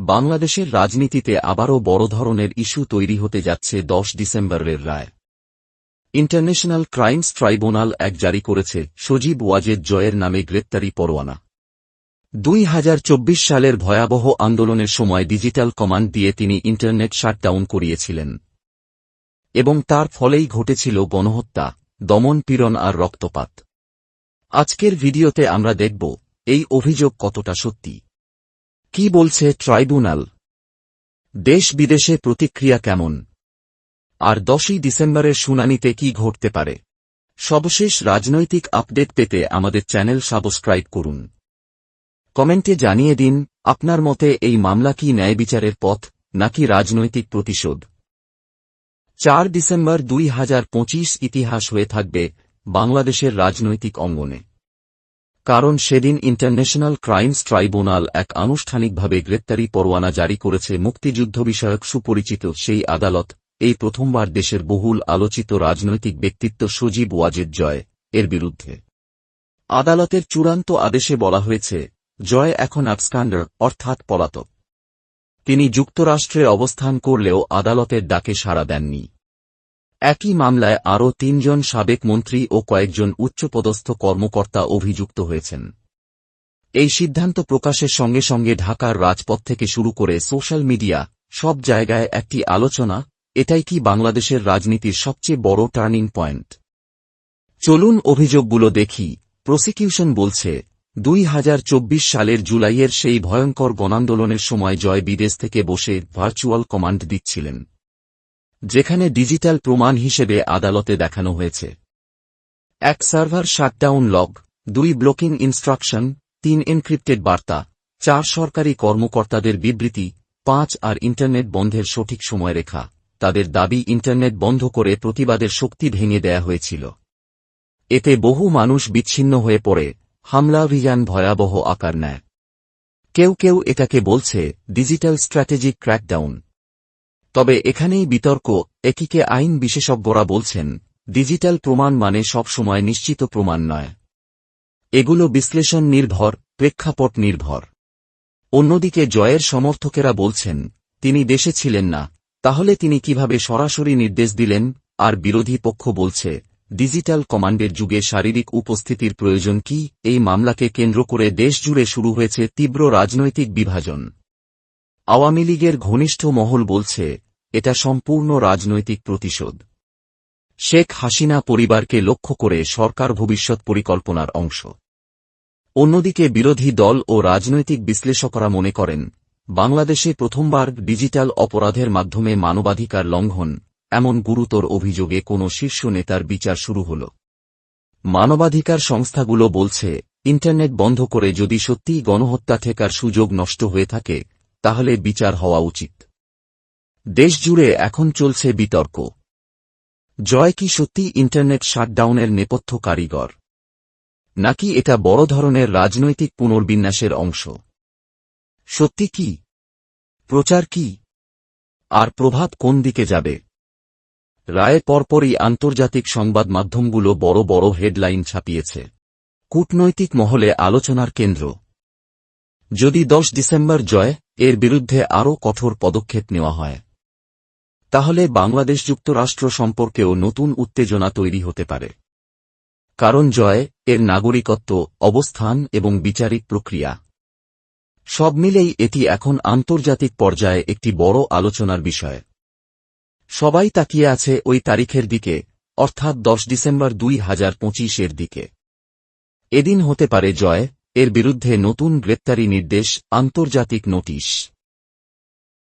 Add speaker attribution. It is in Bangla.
Speaker 1: বাংলাদেশের রাজনীতিতে আবারও বড় ধরনের ইস্যু তৈরি হতে যাচ্ছে দশ ডিসেম্বরের রায়। ইন্টারন্যাশনাল ক্রাইমস ট্রাইব্যুনাল এক জারি করেছে, সজীব ওয়াজেদ জয়ের নামে গ্রেপ্তারি পরোয়ানা। দুই হাজার চব্বিশ সালের ভয়াবহ আন্দোলনের সময় ডিজিটাল কমান্ড দিয়ে তিনি ইন্টারনেট শাটডাউন করিয়েছিলেন। এবং তার ফলেই ঘটেছিল গণহত্যা, দমন পীড়ন আর রক্তপাত। আজকের ভিডিওতে আমরা দেখব, এই অভিযোগ কতটা সত্যি। কি বলছে ট্রাইব্যুনাল? দেশ বিদেশে প্রতিক্রিয়া কেমন? আর দশই ডিসেম্বরের শুনানিতে কি ঘটতে পারে? সর্বশেষ রাজনৈতিক আপডেট পেতে আমাদের চ্যানেল সাবস্ক্রাইব করুন। কমেন্টে জানিয়ে দিন, আপনার মতে এই মামলা কি ন্যায় বিচারের পথ, নাকি রাজনৈতিক প্রতিশোধ? চার ডিসেম্বর দুই হাজার পঁচিশ ইতিহাস হয়ে থাকবে বাংলাদেশের রাজনৈতিক অঙ্গনে। কারণ সেদিন ইন্টারন্যাশনাল ক্রাইমস ট্রাইব্যুনাল এক আনুষ্ঠানিকভাবে গ্রেপ্তারি পরোয়ানা জারি করেছে মুক্তিযুদ্ধ বিষয়ক সুপরিচিত সেই আদালত, এই প্রথমবার দেশের বহুল আলোচিত রাজনৈতিক ব্যক্তিত্ব সজীব ওয়াজেদ জয়, এর বিরুদ্ধে। আদালতের চূড়ান্ত আদেশে বলা হয়েছে, জয় এখন অ্যাবস্কান্ডার অর্থাৎ পলাতক। তিনি যুক্তরাষ্ট্রে অবস্থান করলেও আদালতের ডাকে সাড়া দেননি। একই মামলায় আরও তিনজন সাবেক মন্ত্রী ও কয়েকজন উচ্চপদস্থ কর্মকর্তা অভিযুক্ত হয়েছেন। এই সিদ্ধান্ত প্রকাশের সঙ্গে সঙ্গে ঢাকার রাজপথ থেকে শুরু করে সোশ্যাল মিডিয়া, সব জায়গায় একটি আলোচনা, এটাই কি বাংলাদেশের রাজনীতির সবচেয়ে বড় টার্নিং পয়েন্ট। চলুন অভিযোগগুলো দেখি। প্রসিকিউশন বলছে, দুই হাজার চব্বিশ সালের জুলাইয়ের সেই ভয়ঙ্কর গণান্দোলনের সময় জয় বিদেশ থেকে বসে ভার্চুয়াল কমান্ড দিচ্ছিলেন। যেখানে ডিজিটাল প্রমাণ হিসেবে আদালতে দেখানো হয়েছে। এক সার্ভার শাটডাউন লগ, দুই ব্লকিং ইনস্ট্রাকশন, তিন এনক্রিপ্টেড বার্তা, চার সরকারি কর্মকর্তাদের বিবৃতি, পাঁচ আর ইন্টারনেট বন্ধের সঠিক সময়রেখা। তাদের দাবি ইন্টারনেট বন্ধ করে প্রতিবাদের শক্তি ভেঙে দেয়া হয়েছিল। এতে বহু মানুষ বিচ্ছিন্ন হয়ে পড়ে, হামলা অভিযান ভয়াবহ আকার নেয়। কেউ কেউ এটাকে বলছে, ডিজিটাল স্ট্র্যাটেজিক ক্র্যাকডাউন। তবে এখানেই বিতর্ক একিকে আইন বিশেষজ্ঞরা বলছেন, ডিজিটাল প্রমাণ মানে সব সময় নিশ্চিত প্রমাণ নয়। এগুলো বিশ্লেষণ নির্ভর, প্রেক্ষাপট নির্ভর। অন্যদিকে জয়ের সমর্থকেরা বলছেন, তিনি দেশে ছিলেন না, তাহলে তিনি কীভাবে সরাসরি নির্দেশ দিলেন, আর বিরোধী পক্ষ বলছে, ডিজিটাল কমান্ডের যুগে শারীরিক উপস্থিতির প্রয়োজন কি, এই মামলাকে কেন্দ্র করে দেশজুড়ে শুরু হয়েছে তীব্র রাজনৈতিক বিভাজন। আওয়ামী লীগের ঘনিষ্ঠ মহল বলছে, এটা সম্পূর্ণ রাজনৈতিক প্রতিশোধ। শেখ হাসিনা পরিবারকে লক্ষ্য করে সরকার ভবিষ্যৎ পরিকল্পনার অংশ। অন্যদিকে বিরোধী দল ও রাজনৈতিক বিশ্লেষকরা মনে করেন, বাংলাদেশে প্রথমবার ডিজিটাল অপরাধের মাধ্যমে মানবাধিকার লঙ্ঘন, এমন গুরুতর অভিযোগে কোনো শীর্ষ নেতার বিচার শুরু হল। মানবাধিকার সংস্থাগুলো বলছে, ইন্টারনেট বন্ধ করে যদি সত্যিই গণহত্যা ঠেকার সুযোগ নষ্ট হয়ে থাকে তাহলে বিচার হওয়া উচিত। দেশজুড়ে এখন চলছে বিতর্ক। জয় কি সত্যি ইন্টারনেট শাটডাউনের নেপথ্য কারিগর? নাকি এটা বড় ধরনের রাজনৈতিক পুনর্বিন্যাসের অংশ? সত্যি কি? প্রচার কি? আর প্রভাব কোন দিকে যাবে? রায়ের পরপরই আন্তর্জাতিক সংবাদ মাধ্যমগুলো বড় বড় হেডলাইন ছাপিয়েছে। কূটনৈতিক মহলে আলোচনার কেন্দ্র। যদি দশ ডিসেম্বর জয়, এর বিরুদ্ধে আরও কঠোর পদক্ষেপ নেওয়া হয়। তাহলে বাংলাদেশ যুক্তরাষ্ট্র সম্পর্কেও নতুন উত্তেজনা তৈরি হতে পারে। কারণ জয়, এর নাগরিকত্ব, অবস্থান এবং বিচারিক প্রক্রিয়া। সব মিলেই এটি এখন আন্তর্জাতিক পর্যায়ে একটি বড় আলোচনার বিষয়। সবাই তাকিয়ে আছে ওই তারিখের দিকে, অর্থাৎ দশ ডিসেম্বর দুই হাজার পঁচিশের দিকে। এদিন হতে পারে জয় এর বিরুদ্ধে নতুন গ্রেপ্তারি নির্দেশ আন্তর্জাতিক নোটিশ।